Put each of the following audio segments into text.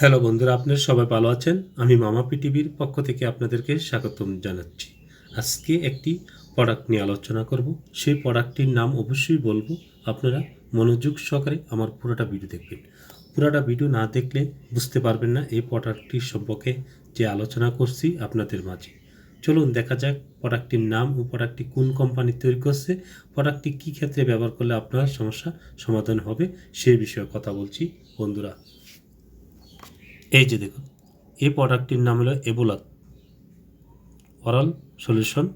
Hello বন্ধুরা, আপনারা সবাই ভালো আছেন? আমি মামা পৃথিবীর পক্ষ থেকে আপনাদেরকে স্বাগতম জানাচ্ছি। আজকে একটি প্রোডাক্ট নিয়ে আলোচনা করব। সেই প্রোডাক্টটির নাম অবশ্যই বলব, আপনারা মনোযোগ সহকারে আমার পুরোটা ভিডিও দেখবেন। পুরোটা ভিডিও না দেখলে বুঝতে পারবেন না এই প্রোডাক্টটির সম্পর্কে যে আলোচনা করছি আপনাদের মাঝে। চলুন দেখা যাক প্রোডাক্টটির নাম ও প্রোডাক্টটি কোন কোম্পানি তৈরি করছে। প্রোডাক্টটি কী ক্ষেত্রে ব্যবহার করলে আপনার সমস্যা সমাধান হবে সেই বিষয়ে কথা বলছি। বন্ধুরা এই যে দেখুন, এই প্রোডাক্টটির নাম হলো এবুলাক অরাল সলিউশন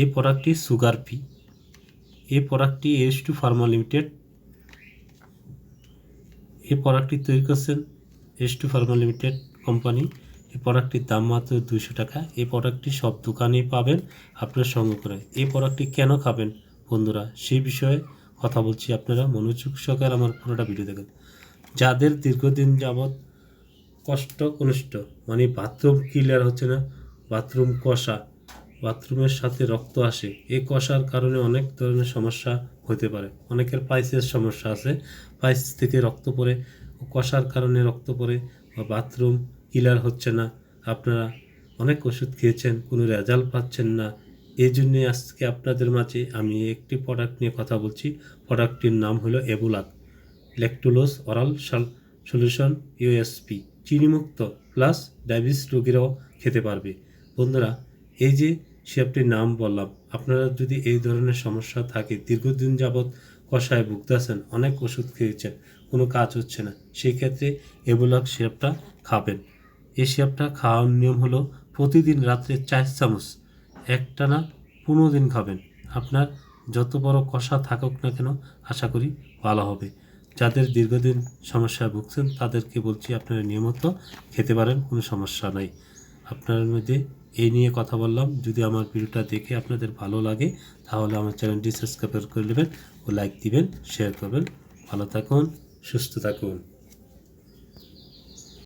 এই প্রোডাক্টটি সুগার ফি এই প্রোডাক্টটি এস টু ফার্মা লিমিটেড এই প্রোডাক্টটি তৈরি করছেন S two pharma limited company এই প্রোডাক্টটির দাম মাত্র দুইশো টাকা। এই প্রোডাক্টটি সব দোকানেই পাবেন আপনার সঙ্গে করে। এই প্রোডাক্টটি কেন খাবেন বন্ধুরা? সেই বিষয়ে কথা বলছি। আপনারা মনোযোগ সহকারে আমার পুরোটা ভিডিও দেখেন। যাদের দীর্ঘদিন যাবৎ কষ্ট কনিষ্ঠ মানে বাথরুম ক্লিয়ার হচ্ছে না বাথরুম কষা বাথরুমের সাথে রক্ত আসে, এই কষার কারণে অনেক ধরনের সমস্যা হতে পারে। অনেকের পাইসের সমস্যা আছে, পাইস থেকে রক্ত পড়ে, কষার কারণে রক্ত পড়ে বা বাথরুম ক্লিয়ার হচ্ছে না। আপনারা অনেক ওষুধ খেয়েছেন, কোনো রেজাল্ট পাচ্ছেন না। এই জন্যে আজকে আপনাদের মাঝে আমি একটি প্রোডাক্ট নিয়ে কথা বলছি। প্রোডাক্টটির নাম হলো এবুলাক ল্যাকটোলোস অরাল সলিউশন ইউএসপি চিনিমুক্ত প্লাস ডায়াবেটিস রোগীরাও খেতে পারবে। বন্ধুরা, এই যে শেপটির নাম বললাম, আপনারা যদি এই ধরনের সমস্যা থাকে, দীর্ঘদিন যাবৎ কষায় ভুগতেছেন, অনেক ওষুধ খেয়েছেন, কোনো কাজ হচ্ছে না, সেই ক্ষেত্রে এবুলাক শেপটা খাবেন। এই শেপটা খাওয়ার নিয়ম হলো প্রতিদিন রাত্রে চার চামচ, একটানা পনেরো দিন খাবেন। আপনার যত বড় কষা থাকুক না কেন, আশা করি ভালো হবে। যাদের দীর্ঘদিন সমস্যায় ভুগছেন, তাদেরকে বলছি আপনারা নিয়মিত খেতে পারেন, কোনো সমস্যা নাই। আপনার মধ্যে এই নিয়ে কথা বললাম। যদি আমার ভিডিওটা দেখে আপনাদের ভালো লাগে, তাহলে আমার চ্যানেলটি সাবস্ক্রাইব করে নেবেন ও লাইক দিবেন, শেয়ার করবেন। ভালো থাকুন, সুস্থ থাকুন।